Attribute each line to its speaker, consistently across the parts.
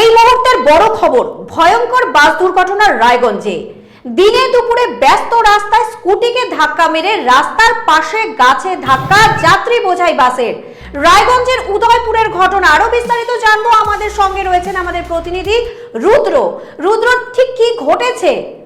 Speaker 1: এই মুহূর্তের বড় খবর, ভয়ঙ্কর বাস দুর্ঘটনা রায়গঞ্জে। দিনে দুপুরে ব্যস্ত রাস্তায় স্কুটিকে ধাক্কা মেরে রাস্তার পাশে গাছে ধাক্কা, যাত্রী বোঝাই বাসের। রায়গঞ্জের উদয়পুরের ঘটনা আরও বিস্তারিত জানব। আমাদের সঙ্গে রয়েছেন আমাদের প্রতিনিধি রুদ্র। রুদ্র, ঠিক কি ঘটেছে?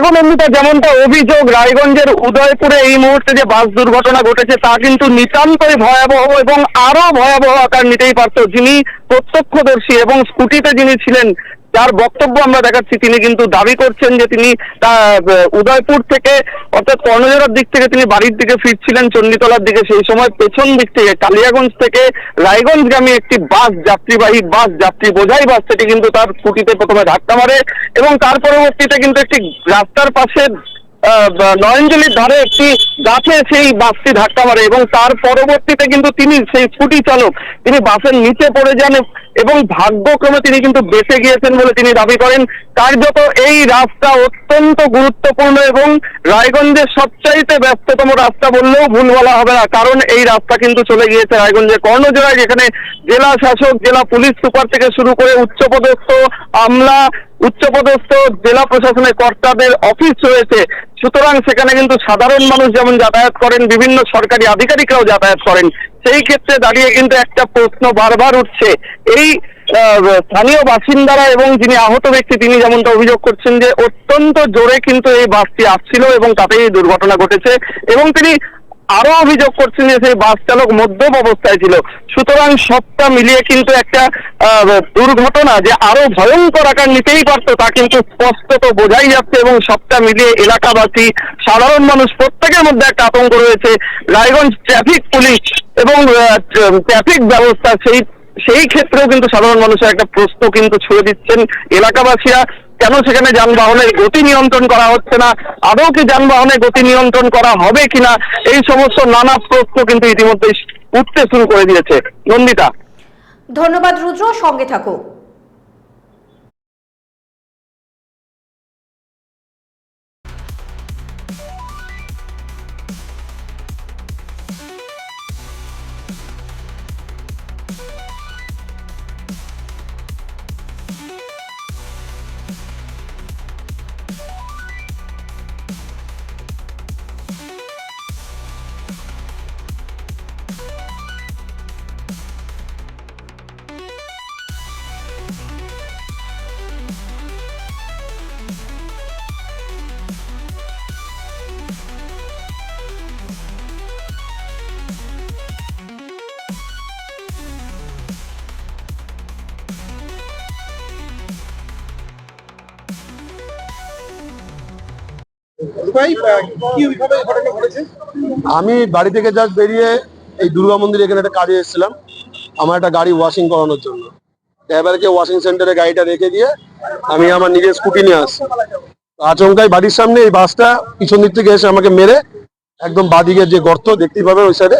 Speaker 2: দেখুন যেমনটা অভিযোগ, রায়গঞ্জের উদয়পুরে এই মুহূর্তে যে বাস দুর্ঘটনা ঘটেছে, তা কিন্তু নিতান্তই ভয়াবহ এবং আরও ভয়াবহ আকার নিতেই পারত। যিনি প্রত্যক্ষদর্শী এবং স্কুটিতে যিনি ছিলেন যার বক্তব্য আমরা দেখাচ্ছি, তিনি কিন্তু দাবি করছেন যে তিনি উদয়পুর থেকে, অর্থাৎ কর্ণজোড়ার দিক থেকে তিনি বাড়ির দিকে ফিরছিলেন, চণ্ডীতলার দিকে। সেই সময় পেছন দিক থেকে, কালিয়াগঞ্জ থেকে রায়গঞ্জগামী একটি বাস, যাত্রীবাহী বাস, যাত্রী বোঝাই বাস, সেটি কিন্তু তার স্কুটিতে প্রথমে ধাক্কা মারে এবং তার পরবর্তীতে কিন্তু একটি রাস্তার পাশে নয়নজলির ধারে একটি গাছে সেই বাসটি ধাক্কা মারে এবং তার পরবর্তীতে কিন্তু তিনি সেই স্কুটি চালক, তিনি বাসের নিচে পড়ে যান এবং ভাগ্যক্রমে তিনি কিন্তু বেঁচে গিয়েছেন বলে তিনি দাবি করেন। কার্যত এই রাস্তা অত্যন্ত গুরুত্বপূর্ণ এবং রায়গঞ্জের সবচাইতে ব্যস্ততম রাস্তা বললেও ভুল বলা হবে না, কারণ এই রাস্তা কিন্তু চলে গিয়েছে রায়গঞ্জের কর্ণজোড়ায়, যেখানে জেলা শাসক, জেলা পুলিশ সুপার থেকে শুরু করে উচ্চপদস্থ আমলা উচ্চপদস্থ জেলা প্রশাসনের কর্তাদের অফিস রয়েছে। সুতরাং সেখানে কিন্তু সাধারণ মানুষ যেমন যাতায়াত করেন, বিভিন্ন সরকারি আধিকারিকরাও যাতায়াত করেন। সেই ক্ষেত্রে দাঁড়িয়ে কিন্তু একটা প্রশ্ন বারবার উঠছে। এই স্থানীয় বাসিন্দারা এবং যিনি আহত ব্যক্তি, তিনি যেমনটা অভিযোগ করছেন যে অত্যন্ত জোরে কিন্তু এই বাসটি আসছিল এবং তাতেই দুর্ঘটনা ঘটেছে। এবং তিনি আরও অভিযোগ করছেন যে সেই বাস চালক মদ্যপ অবস্থায় ছিল। সুতরাং সবটা মিলিয়ে কিন্তু একটা দুর্ঘটনা যে আরও ভয়ঙ্কর আকার নিতেই পারতো তা কিন্তু স্পষ্টত বোঝাই যাচ্ছে এবং সবটা মিলিয়ে এলাকাবাসী, সাধারণ মানুষ প্রত্যেকের মধ্যে একটা আতঙ্ক রয়েছে। রায়গঞ্জ ট্রাফিক পুলিশ এবং ট্রাফিক ব্যবস্থা সেই সেই ক্ষেত্রেও কিন্তু সাধারণ মানুষের একটা প্রশ্ন কিন্তু ছুড়ে দিচ্ছেন এলাকাবাসীরা। কেন সেখানে যানবাহনের গতি নিয়ন্ত্রণ করা হচ্ছে না? আদৌ কি যানবাহনের গতি নিয়ন্ত্রণ করা হবে কিনা? এই সমস্ত নানা প্রশ্ন কিন্তু ইতিমধ্যে উঠতে শুরু করে দিয়েছে। নন্দিতা।
Speaker 1: ধন্যবাদ রুদ্র, সঙ্গে থাকো
Speaker 3: আমি বাড়ি থেকে জাস্ট বেরিয়ে এই দুর্গা মন্দির এখানে একটা কাজে এসেছিলাম। আমার একটা গাড়ি ওয়াশিং করানোর জন্য। ড্রাইভারকে ওয়াশিং সেন্টারে গাড়িটা রেখে দিয়ে আমি আমার নিজের স্কুটি নিয়ে আসছি। আচমকাই বাড়ির সামনে এই বাসটা পিছন দিক থেকে এসে আমাকে মেরে একদম বাদিকে যে গর্ত দেখতেই পাবে ওই সাইডে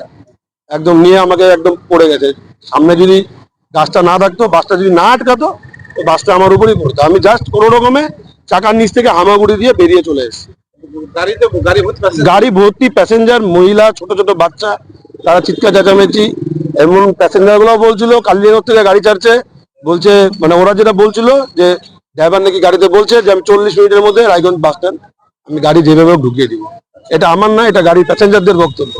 Speaker 3: একদম নিয়ে আমাকে একদম পড়ে গেছে। সামনে যদি গাছটা না থাকতো, বাসটা যদি না আটকাতো বাসটা আমার উপরেই পড়তো। আমি জাস্ট কোনো রকমে চাকার নিচ থেকে হামাগুড়ি দিয়ে বেরিয়ে চলে এসেছি।
Speaker 4: গাড়ি ভর্তি
Speaker 3: প্যাসেঞ্জার মহিলা, ছোট ছোট বাচ্চা, তারা চিৎকার চেঁচামেচি এমন প্যাসেঞ্জারগুলো বলছিল কালিয়াগঞ্জ থেকে গাড়ি ছাড়ছে। বলছে মানে ওরা যেটা বলছিল যে ড্রাইভার নাকি গাড়িতে বলছে যে, আমি চল্লিশ মিনিটের মধ্যে রায়গঞ্জ বাস স্ট্যান্ড আমি গাড়ি যেভাবে ঢুকিয়ে দিব। এটা আমার না, এটা গাড়ি প্যাসেঞ্জারদের বক্তব্য।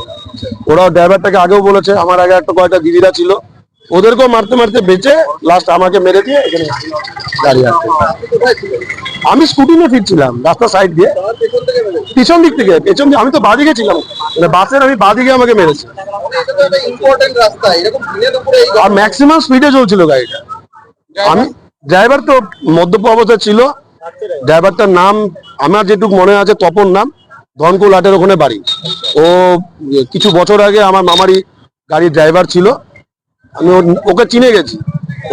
Speaker 3: ওরা ড্রাইভারটাকে আগেও বলেছে, আমার আগে একটা কয়টা দিদিরা ছিল। ওদেরকেও মারতে মারতে বেঁচে লাস্ট আমাকে মেরে দিয়ে এখানে আমি স্কুটি নিয়ে ফিরছিলাম রাস্তার সাইড দিয়ে।
Speaker 4: পেছন
Speaker 3: দিক থেকে, পেছন দিকে, আমি তো বাদিকে ছিলাম। মানে বাসের আমি বাদিকে আমাকে মেরেছে। আর ম্যাক্সিমাম স্পিডে চলছিল গাড়িটা। আমি ড্রাইভার তো মদ্যপ অবস্থায় ছিল। ড্রাইভারটার নাম, আমার যেটুকু মনে আছে, তপন নাম। ধনকুল হাটের ওখানে বাড়ি। ও কিছু বছর আগে আমার মামারি গাড়ির ড্রাইভার ছিল। আমি ওকে চিনে গেছি।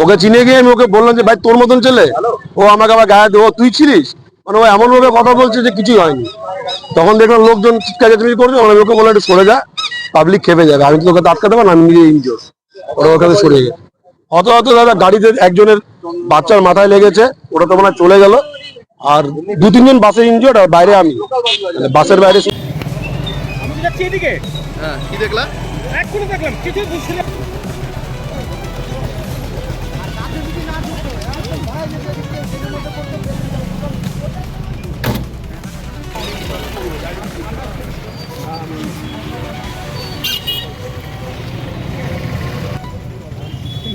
Speaker 3: ওকে চিনে গিয়ে আমি ওকে বললাম যে ভাই তোর মতন ছেলে? ও আমাকে আবার গায়ে দেবো তুই ছিলিস? মানে ও এমন ভাবে কথা বলছে যে কিছুই হয়নি। তখন দেখলাম লোকজন চিৎকার চেঁচামেচি করছে আমি ওকে বললাম একটু সরে যা পাবলিক খেপে যাবে। আমি তো তোকে তো আটকাতে পারব না আমি নিজে ইনজোর ওরা ওখানে সরে গেছে হত হত দাদা গাড়িতে একজনের বাচ্চার মাথায় লেগেছে ওটা তো মনে চলে গেল। আর দু তিনজন বাসে ইনজোর্ড আর বাইরে আমি। মানে বাসের বাইরে
Speaker 5: আমি এদিকে।
Speaker 4: হ্যাঁ কি দেখলা?
Speaker 5: এক্ষুনি দেখলাম কিছু বুঝছিলাম